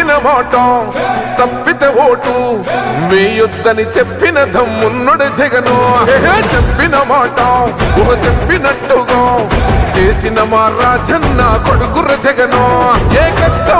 ఇచ్చిన మాట తప్పితే ఓటు. వేయొద్దని చెప్పిన దమ్మున్నడు జగను. చెప్పిన మాట ఊహ చెప్పినట్టుగా. చేసిన మా రాజన్న కొడుకుర జగను. ఏ కష్టం